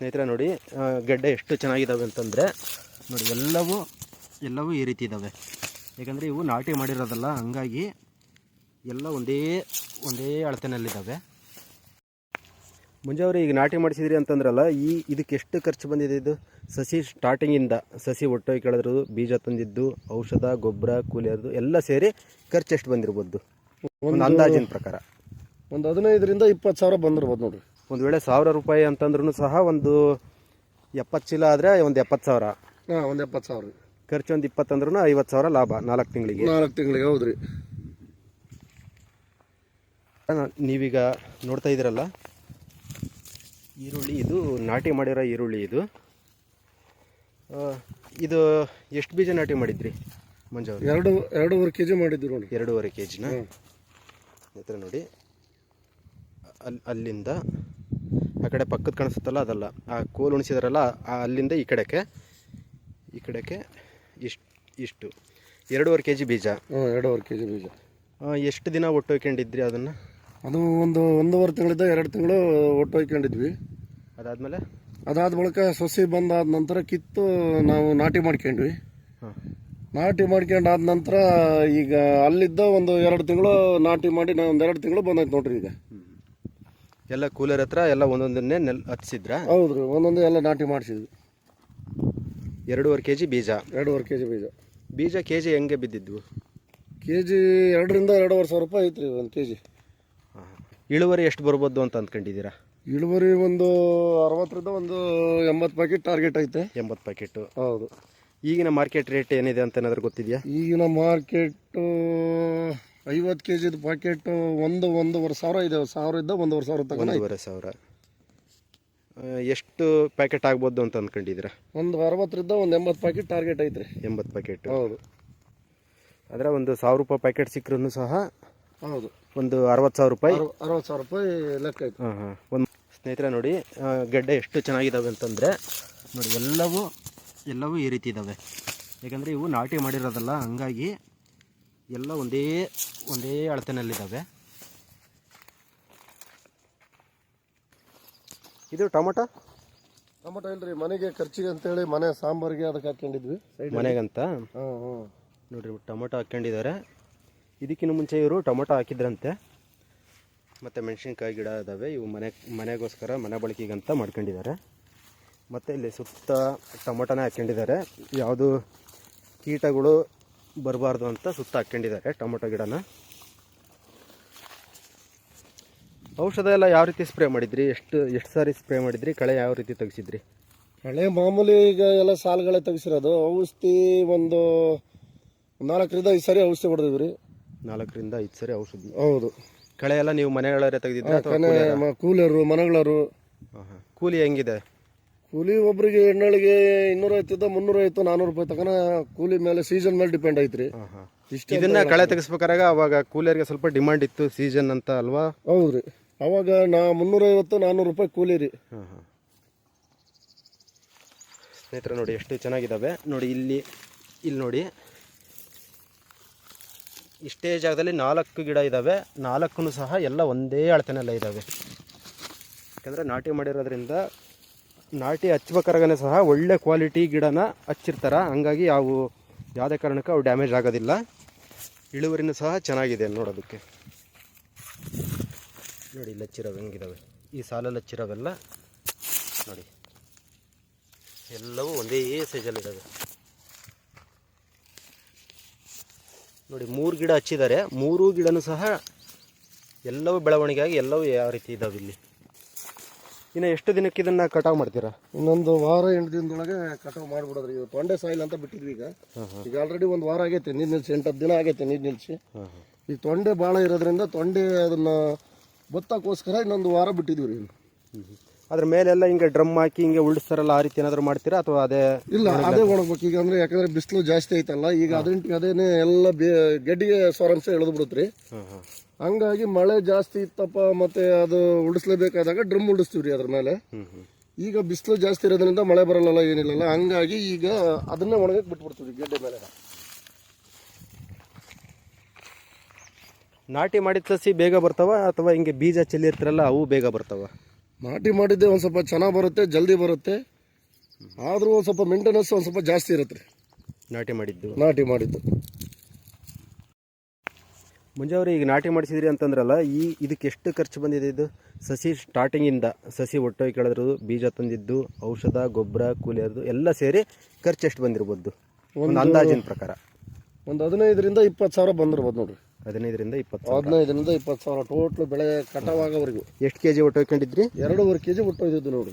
ಸ್ನೇಹಿತರೆ ನೋಡಿ ಗಡ್ಡೆ ಎಷ್ಟು ಚೆನ್ನಾಗಿದ್ದಾವೆ ಅಂತಂದರೆ ನೋಡಿ ಎಲ್ಲವೂ ಎಲ್ಲವೂ ಈ ರೀತಿ ಇದ್ದಾವೆ ಯಾಕಂದರೆ ಇವು ನಾಟಿ ಮಾಡಿರೋದಲ್ಲ ಹಂಗಾಗಿ ಎಲ್ಲ ಒಂದೇ ಒಂದೇ ಅಳತೆನಲ್ಲಿದ್ದಾವೆ ಮುಂಜಾವ್ರಿ ಈಗ ನಾಟಿ ಮಾಡಿಸಿದ್ರಿ ಅಂತಂದ್ರಲ್ಲ ಈ ಇದಕ್ಕೆ ಎಷ್ಟು ಖರ್ಚು ಬಂದಿದೆ ಇದು? ಸಸಿ ಸ್ಟಾರ್ಟಿಂಗಿಂದ ಸಸಿ ಒಟ್ಟೋಗಿ ಕೇಳಿದ್ರು ಬೀಜ ತಂದಿದ್ದು ಔಷಧ ಗೊಬ್ಬರ ಕೂಲಿ ಅದು ಎಲ್ಲ ಸೇರಿ ಖರ್ಚು ಎಷ್ಟು ಬಂದಿರ್ಬೋದು? ಒಂದು ಅಂದಾಜಿನ ಪ್ರಕಾರ. ಒಂದು ಹದಿನೈದರಿಂದ ಇಪ್ಪತ್ತು ಸಾವಿರ ಬಂದಿರ್ಬೋದು ನೋಡ್ರಿ. ಒಂದು ವೇಳೆ ಸಾವಿರ ರೂಪಾಯಿ ಅಂತಂದ್ರೂ ಸಹ ಒಂದು ಎಪ್ಪತ್ತು ಚೀಲ ಆದರೆ ಒಂದು ಎಪ್ಪತ್ತು ಸಾವಿರ. ಹಾಂ ಒಂದು ಎಪ್ಪತ್ತು ಸಾವಿರ. ಖರ್ಚು ಒಂದು ಇಪ್ಪತ್ತಂದ್ರೂ ಐವತ್ತು ಸಾವಿರ ಲಾಭ ನಾಲ್ಕು ತಿಂಗಳಿಗೆ. ನಾಲ್ಕು ತಿಂಗಳಿಗೆ ಹೌದ್ರಿ. ನೀವೀಗ ನೋಡ್ತಾ ಇದ್ದೀರಲ್ಲ? ಈರುಳ್ಳಿ ಇದು ನಾಟಿ ಮಾಡಿರೋ ಈರುಳ್ಳಿ ಇದು. ಇದು ಎಷ್ಟು ಬೀಜ ನಾಟಿ ಮಾಡಿದ್ರಿ ಮಂಜು ಎರಡು ಎರಡೂವರೆ ಕೆ ಜಿ ಮಾಡಿದ್ರು ನೋಡಿ ಎರಡೂವರೆ ಕೆ ಜಿನ. ಹತ್ರ ನೋಡಿ. ಅಲ್ಲಿ ಅಲ್ಲಿಂದ ಆ ಕಡೆ ಪಕ್ಕದ ಕಾಣಿಸುತ್ತಲ್ಲ ಅದಲ್ಲ. ಆ ಕೋಲು ಉಣಿಸಿದಾರಲ್ಲ ಅಲ್ಲಿಂದ ಈ ಕಡೆಗೆ. ಈ ಕಡೆಗೆ ಇಷ್ಟು ಇಷ್ಟು. ಎರಡೂವರೆ ಕೆ ಜಿ ಬೀಜ. ಹ್ಞೂ ಎರಡೂವರೆ ಕೆ ಜಿ ಬೀಜ ಎಷ್ಟು ದಿನ ಒಟ್ಟು ಹೋಯ್ಕೊಂಡಿದ್ರಿ ಅದನ್ನು? ಅದು ಒಂದು ಒಂದೂವರೆ ತಿಂಗಳಿಂದ ಎರಡು ತಿಂಗಳು ಒಟ್ಟು ಹೋಯ್ಕೊಂಡಿದ್ವಿ ಅದಾದಮೇಲೆ? ಅದಾದ ಬಳಿಕ ಸೊಸಿ ಬಂದಾದ ನಂತರ ಕಿತ್ತು ನಾವು ನಾಟಿ ಮಾಡ್ಕೊಂಡ್ವಿ. ಹಾಂ. ನಾಟಿ ಮಾಡ್ಕೊಂಡು ಆದ ನಂತರ ಈಗ ಅಲ್ಲಿದ್ದ ಒಂದು ಎರಡು ತಿಂಗಳು ನಾಟಿ ಮಾಡಿ ನಾವು ಒಂದು ಎರಡು ತಿಂಗಳು ಬಂದೈತೆ ನೋಡ್ರಿ ಈಗ. ಎಲ್ಲ ಕೂಲರ್ ಹತ್ರ ಎಲ್ಲ ಒಂದೊಂದನ್ನೇ ನೆಲ್ ಹಚ್ಸಿದ್ರ ಹೌದ್ರಿ ಒಂದೊಂದು ಎಲ್ಲ ನಾಟಿ ಮಾಡಿಸಿದ್ವಿ. ಎರಡೂವರೆ ಕೆ ಜಿ ಬೀಜ. ಎರಡೂವರೆ ಕೆ ಜಿ ಬೀಜ. ಬೀಜ ಕೆ ಜಿ ಹೆಂಗೆ ಬಿದ್ದಿದ್ವು ಕೆ ಜಿ ಎರಡರಿಂದ ಎರಡೂವರೆ ಸಾವಿರ ರೂಪಾಯಿ ಐತ್ರಿ ಒಂದು ಕೆ ಜಿ ಹಾಂ. ಇಳುವರಿ ಎಷ್ಟು ಬರ್ಬೋದು ಅಂತ ಅಂದ್ಕೊಂಡಿದ್ದೀರಾ? ಇಳುವರಿ ಒಂದು ಅರವತ್ತರಿಂದ ಒಂದು ಎಂಬತ್ತು ಪ್ಯಾಕೆಟ್ ಟಾರ್ಗೆಟ್ ಐತೆ. ಎಂಬತ್ತು ಪ್ಯಾಕೆಟು ಹೌದು. ಈಗಿನ ಮಾರ್ಕೆಟ್ ರೇಟ್ ಏನಿದೆ ಅಂತ ಏನಾದರೂ ಗೊತ್ತಿದೆಯಾ? ಈಗಿನ ಮಾರ್ಕೆಟು ಐವತ್ತು ಕೆ ಜಿದು ಪ್ಯಾಕೆಟು ಒಂದು ಒಂದೂವರೆ ಸಾವಿರ ಇದೆ. ಇದ್ದ ಒಂದೂವರೆ ಸಾವಿರ ತಗೊಂಡು ಒಂದೂವರೆ ಸಾವಿರ. ಎಷ್ಟು ಪ್ಯಾಕೆಟ್ ಆಗ್ಬೋದು ಅಂತ ಅಂದ್ಕೊಂಡಿದ್ದೀರಾ ಒಂದು ಅರವತ್ತರಿಂದ ಒಂದು ಎಂಬತ್ತು ಪ್ಯಾಕೆಟ್ ಟಾರ್ಗೆಟ್ ಐತ್ರಿ. ಎಂಬತ್ತು ಪ್ಯಾಕೆಟ್ ಹೌದು. ಅದರ ಒಂದು ಸಾವಿರ ರೂಪಾಯಿ ಪ್ಯಾಕೆಟ್ ಸಿಕ್ಕರೂ ಸಹ ಹೌದು. ಒಂದು ಅರವತ್ತು ಸಾವಿರ ರೂಪಾಯಿ. ಅರವ- ಅರವತ್ತು ಸಾವಿರ ರೂಪಾಯಿ ಲೆಕ್ಕ ಐತೆ ಹಾಂ ಹಾಂ. ಒಂದು ಸ್ನೇಹಿತರೆ ನೋಡಿ ಆ, ಗೆಡ್ಡೆ ಎಷ್ಟು ಚೆನ್ನಾಗಿದ್ದಾವೆ ಅಂತಂದರೆ ನೋಡಿ ಎಲ್ಲವೂ ಎಲ್ಲವೂ ಈ ರೀತಿ ಇದ್ದಾವೆ ಯಾಕಂದರೆ ಇವು ನಾಟಿ ಮಾಡಿರೋದಲ್ಲ ಹಂಗಾಗಿ ಎಲ್ಲ ಒಂದೇ ಒಂದೇ ಅಳತೆನಲ್ಲಿದ್ದಾವೆ. ಇದು ಟೊಮೊಟೊ? ಟೊಮೊಟೊ ಇಲ್ರಿ ಮನೆಗೆ ಖರ್ಚಿಗೆ ಅಂತೇಳಿ ಮನೆ ಸಾಂಬಾರಿಗೆ ಅದಕ್ಕೆ ಹಾಕೊಂಡಿದ್ವಿ ಮನೆಗಂತ? ಹಾಂ ಹಾಂ. ನೋಡಿರಿ ಟೊಮೊಟೊ ಹಾಕ್ಕೊಂಡಿದ್ದಾರೆ. ಇದಕ್ಕಿಂತ ಮುಂಚೆ ಇವರು ಟೊಮೊಟೊ ಹಾಕಿದ್ರಂತೆ. ಮತ್ತು ಮೆಣಸಿನ್ಕಾಯಿ ಗಿಡ ಇದ್ದಾವೆ ಇವು ಮನೆ ಮನೆಗೋಸ್ಕರ ಮನೆ ಬಳಕೆಗಂತ ಮಾಡ್ಕೊಂಡಿದ್ದಾರೆ. ಮತ್ತು ಇಲ್ಲಿ ಸುತ್ತ ಟೊಮೊಟೊನೇ ಹಾಕ್ಕೊಂಡಿದ್ದಾರೆ. ಯಾವುದು ಕೀಟಗಳು ಬರಬಾರ್ದು ಅಂತ ಸುತ್ತ ಹಾಕ್ಕೊಂಡಿದ್ದಾರೆ ಟೊಮೊಟೊ ಗಿಡನ. ಔಷಧ ಎಲ್ಲ ಯಾವ ರೀತಿ ಸ್ಪ್ರೇ ಮಾಡಿದ್ರಿ? ಎಷ್ಟು ಎಷ್ಟು ಸಾರಿ ಸ್ಪ್ರೇ ಮಾಡಿದ್ರಿ? ಕಳೆ ಯಾವ ರೀತಿ ತೆಗೆಸಿದ್ರಿ? ಕಳೆ ಮಾಮೂಲಿ ಈಗ ಎಲ್ಲ ಸಾಲುಗಳೇ ತೆಗೆಸಿರೋದು. ಔಷಧಿ ಒಂದು ನಾಲ್ಕರಿಂದ ಐದು ಸಾರಿ ಔಷಧಿ ಹೊಡೆದಿದ್ವಿ ರೀ. ನಾಲ್ಕರಿಂದ ಐದು ಸಾರಿ ಔಷಧಿ. ಹೌದು. ಕಳೆ ಎಲ್ಲ ನೀವು ಮನೆಗಳೇ ತೆಗೆದಿದ್ರೆ ಕೂಲರು ಮನೆಗಳರು. ಕೂಲಿ ಹೆಂಗಿದೆ? ಕೂಲಿ ಒಬ್ಬರಿಗೆ ಎಣ್ಣೆಗೆ ಇನ್ನೂರ ಐತಿದ್ದ ಮುನ್ನೂರ ಮುನ್ನೂರೈವತ್ತು ನಾನ್ನೂರು ರೂಪಾಯಿ ತಕನ ಕೂಲಿ ಮೇಲೆ ಸೀಸನ್ ಮೇಲೆ ಡಿಪೆಂಡ್ ಐತ್ರಿ. ಇಷ್ಟು ಇದನ್ನ ಕಳೆ ತೆಗೆಸ್ಬೇಕಾರಾಗ ಅವಾಗ ಕೂಲಿಯರಿಗೆ ಸ್ವಲ್ಪ ಡಿಮಾಂಡ್ ಇತ್ತು ಸೀಸನ್ ಅಂತ ಅಲ್ವಾ? ಹೌದ್ರಿ. ಅವಾಗ ನಾ ಮುನ್ನೂರೈವತ್ತು ನಾನ್ನೂರು ರೂಪಾಯಿ ಕೂಲಿ ರೀ. ಸ್ನೇಹಿತರೆ ನೋಡಿ ಎಷ್ಟು ಚೆನ್ನಾಗಿದ್ದಾವೆ ನೋಡಿ ಇಲ್ಲಿ ಇಲ್ಲಿ ನೋಡಿ. ಇಷ್ಟೇ ಜಾಗದಲ್ಲಿ ನಾಲ್ಕು ಗಿಡ ಇದ್ದಾವೆ ನಾಲ್ಕು ಸಹ ಎಲ್ಲ ಒಂದೇ ಅಳತೆನೆಲ್ಲ ಇದ್ದಾವೆ ಯಾಕಂದರೆ ನಾಟಿ ಮಾಡಿರೋದ್ರಿಂದ ನಾಟಿ ಹಚ್ಬೇಕಾರಾಗನೇ ಸಹ ಒಳ್ಳೆ ಕ್ವಾಲಿಟಿ ಗಿಡನ ಹಚ್ಚಿರ್ತಾರೆ. ಹಂಗಾಗಿ ಅವು ಯಾವುದೇ ಕಾರಣಕ್ಕೂ ಅವು ಡ್ಯಾಮೇಜ್ ಆಗೋದಿಲ್ಲ. ಇಳುವರಿನೂ ಸಹ ಚೆನ್ನಾಗಿದೆ ನೋಡೋದಕ್ಕೆ. ನೋಡಿ, ಇಲ್ಲಿ ಹಚ್ಚಿರೋವೆ ಹೆಂಗಿದಾವೆ. ಈ ಸಾಲಲ್ಲಿ ಹಚ್ಚಿರೋವೆಲ್ಲ ನೋಡಿ. ಎಲ್ಲವೂ ಒಂದೇ ಸೈಜಲ್ಲಿದ್ದಾವೆ ನೋಡಿ, ಮೂರು ಗಿಡ ಹಚ್ಚಿದ್ದಾರೆ. ಮೂರು ಗಿಡನೂ ಸಹ ಎಲ್ಲವೂ ಬೆಳವಣಿಗೆ ಆಗಿ ಎಲ್ಲವೂ ಯಾವ ರೀತಿ ಇದ್ದಾವೆ ಇಲ್ಲಿ. ಇನ್ನು ಎಷ್ಟು ದಿನಕ್ಕೆ ಇದನ್ನು ಕಟಾವು ಮಾಡ್ತೀರಾ? ಇನ್ನೊಂದು ವಾರ ಎಂಟು ದಿನದೊಳಗೆ ಕಟಾವು ಮಾಡ್ಬಿಡೋದ್ರಿ. ಇದು ತೊಂಡೆ ಸಾಯಿಲ್ ಅಂತ ಬಿಟ್ಟಿದ್ವಿ ಈಗ. ಈಗ ಆಲ್ರೆಡಿ ಒಂದು ವಾರ ಆಗೈತೆ ನೀರು ನಿಲ್ಸಿ ಎಂಟು ಹತ್ತು ದಿನ ಆಗೈತೆ ನೀರು ನಿಲ್ಸಿ. ಈ ತೊಂಡೆ ಭಾಳ ಇರೋದ್ರಿಂದ ತೊಂಡೆ ಅದನ್ನ ಬತ್ತಕ್ಕೋಸ್ಕರ ಇನ್ನೊಂದು ವಾರ ಬಿಟ್ಟಿದ್ವಿ ರೀ. ಅದ್ರ ಮೇಲೆಲ್ಲ ಹಿಂಗೆ ಡ್ರಮ್ ಹಾಕಿ ಹಿಂಗೆ ಉಳಿಸ್ತಾರಲ್ಲ ಆ ರೀತಿ ಏನಾದ್ರು ಮಾಡ್ತೀರಾ ಅಥವಾ ಅದೇ ಇಲ್ಲ ಅದೇ ಒಣಗ್ಬೇಕು ಈಗ ಅಂದ್ರೆ ಯಾಕಂದ್ರೆ ಬಿಸಿಲು ಜಾಸ್ತಿ ಐತಲ್ಲ ಈಗ ಅದಂಟಿಗೆ ಅದೇನೆ ಎಲ್ಲ ಗಡ್ಡಿಗೆ ಸ್ವರಂಶ ಎಳೆದು ಬಿಡುತ್ರಿ. ಹಂಗಾಗಿ ಮಳೆ ಜಾಸ್ತಿ ಇತ್ತಪ್ಪ ಮತ್ತೆ ಅದು ಉಳಿಸ್ಲೇಬೇಕಾದಾಗ ಡ್ರಮ್ ಉಳಿಸ್ತೀವಿ ರೀ ಅದ್ರ ಮೇಲೆ. ಈಗ ಬಿಸಿಲು ಜಾಸ್ತಿ ಇರೋದ್ರಿಂದ ಮಳೆ ಬರಲ್ಲ ಏನಿಲ್ಲಲ್ಲ. ಹಂಗಾಗಿ ಈಗ ಅದನ್ನೇ ಒಣಗಕ್ಕೆ ಬಿಟ್ಬಿಡ್ತೀವಿ ಗೆಡ್ಡೆ ಮೇಲೆ. ನಾಟಿ ಮಾಡಿದ ಸಸಿ ಬೇಗ ಬರ್ತಾವ ಅಥವಾ ಹಿಂಗೆ ಬೀಜ ಚೆಲ್ಲಿರ್ತಾರಲ್ಲ ಅವು ಬೇಗ ಬರ್ತಾವ? ನಾಟಿ ಮಾಡಿದ್ದೆ ಒಂದು ಸ್ವಲ್ಪ ಚೆನ್ನಾಗಿ ಬರುತ್ತೆ ಜಲ್ದಿ ಬರುತ್ತೆ. ಆದರೂ ಒಂದು ಸ್ವಲ್ಪ ಮೇಂಟೆನೆನ್ಸ್ ಒಂದು ಸ್ವಲ್ಪ ಜಾಸ್ತಿ ಇರುತ್ತೆ. ರೀ ನಾಟಿ ಮಾಡಿದ್ದು. ನಾಟಿ ಮಾಡಿದ್ದು. ಮುಂಜೆ ಅವರು ಈಗ ನಾಟಿ ಮಾಡಿಸಿದ್ರಿ ಅಂತಂದ್ರಲ್ಲ ಈ ಇದಕ್ಕೆ ಎಷ್ಟು ಖರ್ಚು ಬಂದಿದೆ ಇದು? ಸಸಿ ಸ್ಟಾರ್ಟಿಂಗಿಂದ ಸಸಿ ಒಟ್ಟೋಗಿ ಕೇಳಿದ್ರು ಬೀಜ ತಂದಿದ್ದು ಔಷಧ ಗೊಬ್ಬರ ಕೂಲಿಯರ್ದು ಎಲ್ಲ ಸೇರಿ ಖರ್ಚು ಎಷ್ಟು ಬಂದಿರ್ಬೋದು? ಒಂದು ಅಂದಾಜಿನ ಪ್ರಕಾರ. ಒಂದು ಹದಿನೈದರಿಂದ ಇಪ್ಪತ್ತು ಸಾವಿರ ಬಂದಿರ್ಬೋದು ನೋಡ್ರಿ. ಹದಿನೈದರಿಂದ ಇಪ್ಪತ್ತು ಹದಿನೈದರಿಂದ ಇಪ್ಪತ್ತು ಸಾವಿರ ಟೋಟ್ಲು ಬೆಳೆ ಕಟಾವಾಗವರೆಗೂ. ಎಷ್ಟು ಕೆ ಜಿ ಒಟ್ಟೋಯ್ಕೊಂಡಿದ್ರಿ ಎರಡೂವರೆ ಕೆ ಜಿ ಹೊಟ್ಟೋಯ್ದಿದ್ದು ನೋಡಿ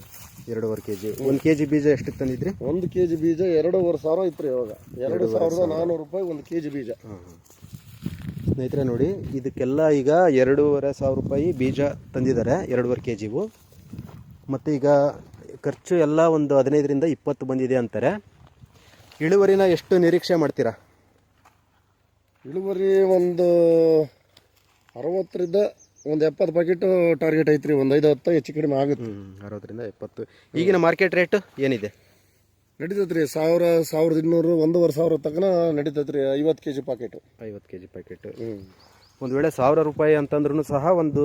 ಎರಡೂವರೆ ಕೆ ಜಿ ಒಂದು ಕೆ ಜಿ ಬೀಜ ಎಷ್ಟಕ್ಕೆ ತಂದಿದ್ರಿ? ಒಂದು ಕೆ ಜಿ ಬೀಜ ಎರಡೂವರೆ ಸಾವಿರ ಇತ್ತು ರೀ ಇವಾಗ. ಎರಡು ಸಾವಿರದ ನಾನ್ನೂರು ರೂಪಾಯಿ ಒಂದು ಕೆ ಜಿ ಬೀಜ ಸ್ನೇಹಿತರೆ ನೋಡಿ ಇದಕ್ಕೆಲ್ಲ ಈಗ ಎರಡೂವರೆ ಸಾವಿರ ರೂಪಾಯಿ ಬೀಜ ತಂದಿದ್ದಾರೆ ಎರಡೂವರೆ ಕೆ ಜಿವು ಮತ್ತು ಈಗ ಖರ್ಚು ಎಲ್ಲ ಒಂದು ಹದಿನೈದರಿಂದ ಇಪ್ಪತ್ತು ಬಂದಿದೆ ಅಂತಾರೆ. ಇಳುವರಿನ ಎಷ್ಟು ನಿರೀಕ್ಷೆ ಮಾಡ್ತೀರಾ? ಇಳುವರಿ ಒಂದು ಅರವತ್ತರಿಂದ ಒಂದು ಎಪ್ಪತ್ತು ಪ್ಯಾಕೆಟು ಟಾರ್ಗೆಟ್ ಐತ್ರಿ ಒಂದು ಐದು ಹತ್ತು ಹೆಚ್ಚು ಕಡಿಮೆ ಆಗುತ್ತೆ. ಅರವತ್ತರಿಂದ ಎಪ್ಪತ್ತು. ಈಗಿನ ಮಾರ್ಕೆಟ್ ರೇಟ್ ಏನಿದೆ? ನಡೀತೈತ್ರಿ ರೀ ಸಾವಿರ ಸಾವಿರದ ಇನ್ನೂರು ಒಂದೂವರೆ ಸಾವಿರ ತನಕ ನಡೀತೈತ್ರಿ ರೀ ಐವತ್ತು ಕೆ ಜಿ ಪ್ಯಾಕೆಟು ಐವತ್ತು ಕೆ ಜಿ ಪ್ಯಾಕೆಟು ಹ್ಞೂ ಒಂದು ವೇಳೆ ಸಾವಿರ ರೂಪಾಯಿ ಅಂತಂದ್ರೂ ಸಹ ಒಂದು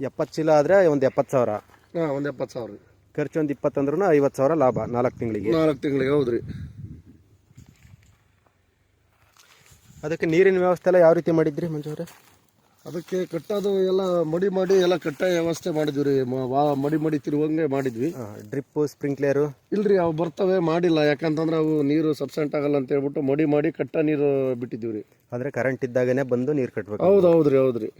ಎಪ್ಪತ್ತು ಚೀಲ ಆದರೆ ಒಂದು ಎಪ್ಪತ್ತು ಸಾವಿರ. ಹಾಂ ಒಂದು ಎಪ್ಪತ್ತು ಸಾವಿರ. ಖರ್ಚು ಒಂದು ಇಪ್ಪತ್ತಂದ್ರೂ ಐವತ್ತು ಸಾವಿರ ಲಾಭ ನಾಲ್ಕು ತಿಂಗಳಿಗೆ. ನಾಲ್ಕು ತಿಂಗಳಿಗೆ ಹೌದು ರೀ ಅದಕ್ಕೆ ನೀರಿನ ವ್ಯವಸ್ಥೆ ಎಲ್ಲ ಯಾವ ರೀತಿ ಮಾಡಿದ್ರಿ ಮಂಜೂರೇ ಅದಕ್ಕೆ ಕಟ್ಟೋದು ಎಲ್ಲ ಮಡಿ ಮಾಡಿ ಎಲ್ಲ ಕಟ್ಟ ವ್ಯವಸ್ಥೆ ಮಾಡಿದ್ವಿ ರೀ. ಮ- ವಾ- ಮಡಿ ಮಡಿ ತಿರುವಂಗೆ ಮಾಡಿದ್ವಿ. ಡ್ರಿಪ್ಪು ಸ್ಪ್ರಿಂಕ್ಲೇರು ಇಲ್ರಿ ಅವು ಬರ್ತವೆ ಮಾಡಿಲ್ಲ. ಯಾಕಂತಂದ್ರೆ ಅವು ನೀರು ಸಬ್ಸೆಂಟ್ ಆಗಲ್ಲ ಅಂತ ಹೇಳ್ಬಿಟ್ಟು ಮಡಿ ಮಾಡಿ ಕಟ್ಟ ನೀರು ಬಿಟ್ಟಿದ್ದೀವಿ ರೀ. ಅಂದರೆ ಕರೆಂಟ್ ಇದ್ದಾಗನೇ ಬಂದು ನೀರು ಕಟ್ಟಬೇಕು ಹೌದು ಹೌದು ರೀ ಹೌದು ರೀ.